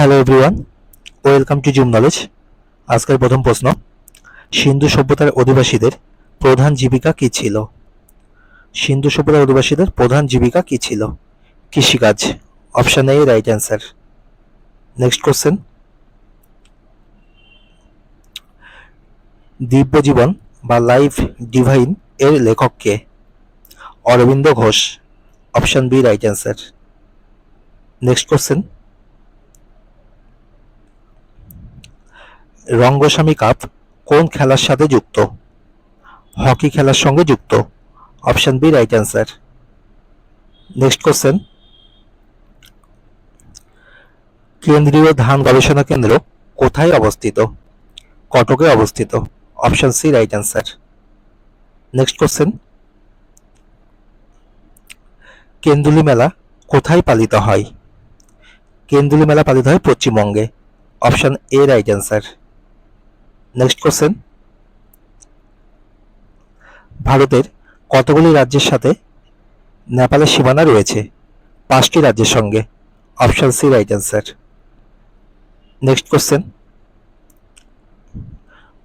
Hello everyone welcome to zoom knowledge আজকের প্রথম প্রশ্ন, সিন্ধু সভ্যতার অধিবাসীদের প্রধান জীবিকা কী ছিল? সিন্ধু সভ্যতার অধিবাসীদের প্রধান জীবিকা কী ছিল? কৃষিকাজ option A right answer next question দিব্য জীবন বা লাইফ ডিভাইন এর লেখক কে? Aurobindo Ghosh option B right answer next question Rangaswamy cup কোন খেলার সাথে যুক্ত? হকি খেলার সঙ্গে যুক্ত। Option B right answer next question কেন্দ্রীয় ধান গবেষণা কেন্দ্র কোথায় অবস্থিত? কটকে অবস্থিত। Option C right answer next question Kenduli মেলা কোথায় পালিত হয়? কেন্দুলি মেলা পালিত হয় পশ্চিমবঙ্গে। Option A right answer next question ভারতের কতগুলি রাজ্যের সাথে নেপালের সীমানা রয়েছে? পাঁচটি রাজ্যের সঙ্গে। Option C right answer next question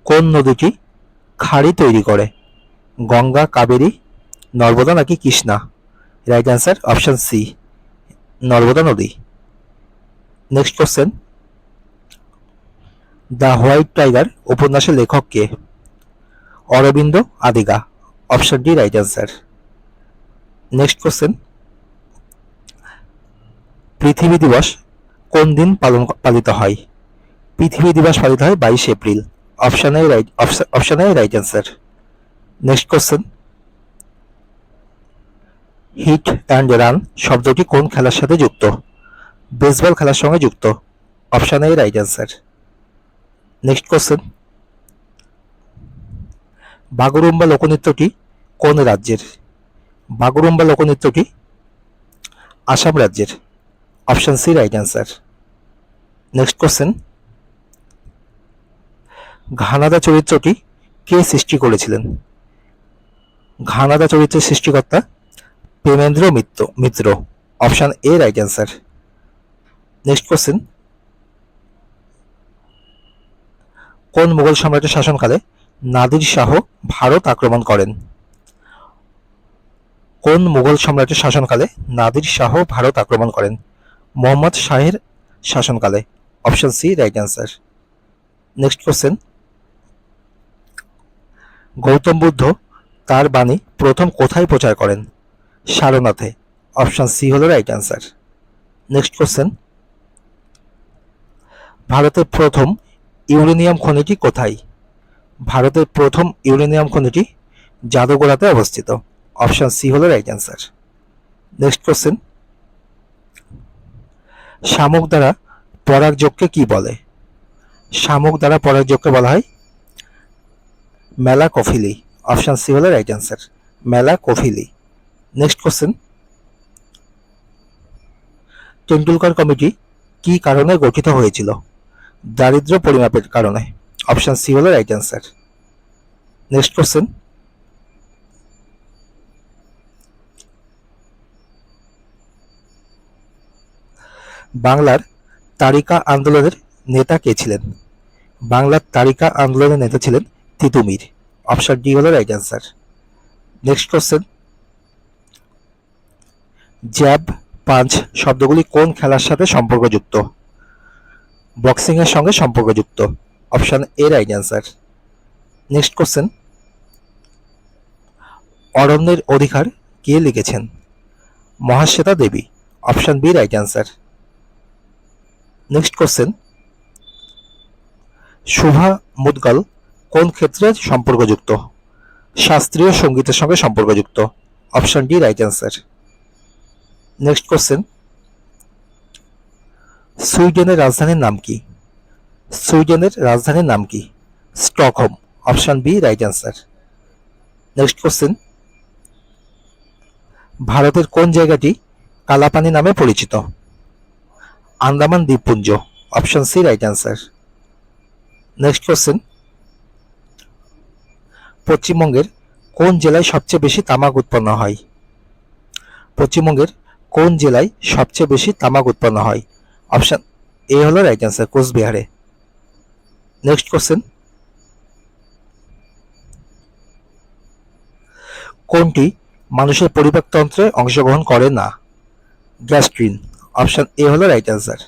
কোন নদীটি খাড়ি তৈরি করে? গঙ্গা, কাবেরী, নর্মদা নাকি Krishna? Right answer option C Narmada নদী। Next question the white tiger উপন্যাসের লেখক কে? Aravind Adiga, option D, right answer. Next question. পৃথিবী দিবস কোন দিন পালন পালিত হয়? পৃথিবী দিবস পালিত হয় বাইশ April. Option right option right answer. Next question. Hit and run শব্দটি কোন খেলার সাথে যুক্ত? বেসবল খেলার সঙ্গে যুক্ত। Option right answer. Next question Bagurumba লোকনৃত্যটি কোন রাজ্যের? বাগুরুম্বা লোকনৃত্যটি আসাম রাজ্যের? Option C right answer next question Ghanada চরিত্রটি কে সৃষ্টি করেছিলেন? ঘানাদা চরিত্রের সৃষ্টিকর্তা Premendra Mitra Mitra option A right answer next question কোন মুঘল সম্রাটের শাসনকালে নাদির শাহ ভারত আক্রমণ করেন? কোন মুঘল সম্রাটের শাসনকালে নাদির শাহ ভারত আক্রমণ করেন? মোহাম্মদ শাহের শাসনকালে। Option C, right answer. Next question. Gautam Buddha তার বাণী প্রথম কোথায় প্রচার করেন? সারনাথে। অপশন সি হলো রাইট অ্যান্সার। Next question. ভারতের প্রথম ইউরেনিয়াম খনিটি কোথায়? ভারতের প্রথম ইউরেনিয়াম খনিটি জাদুগোড়াতে অবস্থিত। অপশন সি হলো রাইট অ্যান্সার নেক্সট কোশ্চেন শামুক দ্বারা পরাগযোগকে কি বলে? শামুক দ্বারা পরাগযোগকে বলা হয় মেলা কফিলি অপশন সি হলো right answer malacophily next question Tendulkar committee কি কারণে গঠিত হয়েছিল? দারিদ্র পরিমাপের কারণে। অপশন সি হলো রাইট অ্যান্সার নেক্সট কোশ্চেন বাংলার তারিকা আন্দোলনের নেতা কে ছিলেন? বাংলার তারিকা আন্দোলনের নেতা ছিলেন তিতুমির অপশন ডি হলো right answer next question jab punch শব্দগুলি কোন খেলার সাথে সম্পর্কযুক্ত? বক্সিং এর সঙ্গে সম্পর্কযুক্ত। Option A right answer. Next question. অরণ্যের অধিকার কে লিখেছেন? Mahasweta Devi. Option B right answer. Next question. Shubha Mudgal কোন ক্ষেত্রে সম্পর্কযুক্ত? শাস্ত্রীয় সঙ্গীতের সঙ্গে সম্পর্কযুক্ত। অপশন D right answer. Next question. সুইডেনের রাজধানীর নাম কি? সুইডেনের রাজধানীর নাম কি? Stockholm, option B, right answer. Next question. ভারতের কোন জায়গাটি কালাপানি নামে পরিচিত? আন্দামান দ্বীপপুঞ্জ, option C, right answer. Next question. পশ্চিমবঙ্গের কোন জেলায় সবচেয়ে বেশি তামাক উৎপন্ন হয়? পশ্চিমবঙ্গের কোন জেলায় সবচেয়ে বেশি তামাক উৎপন্ন হয়? অপশন এ হলো রাইট অ্যান্সার কোচবিহারে। নেক্সট কোশ্চেন কোনটি মানুষের পরিপাকতন্ত্রে অংশগ্রহণ করে না? গ্যাস্ট্রিন অপশন এ হলো রাইট অ্যান্সার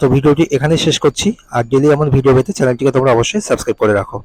তো ভিডিওটি এখানেই শেষ করছি। আর ডেলি এমন ভিডিও পেতে চ্যানেলটিকে তোমরা অবশ্যই সাবস্ক্রাইব করে রাখো।